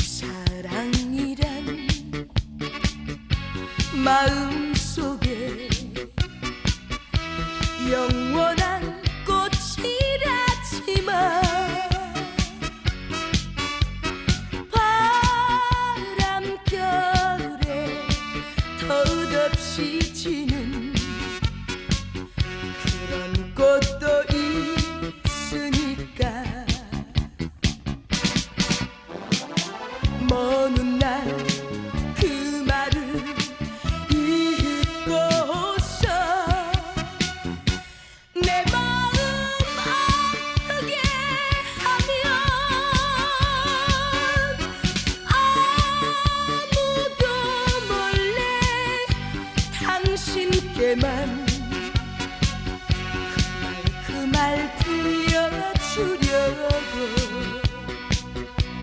사랑이란 마음속에 영원한 꽃이라지만 바람결에 덧없이 당신께만 그 말 그말 그 말, 그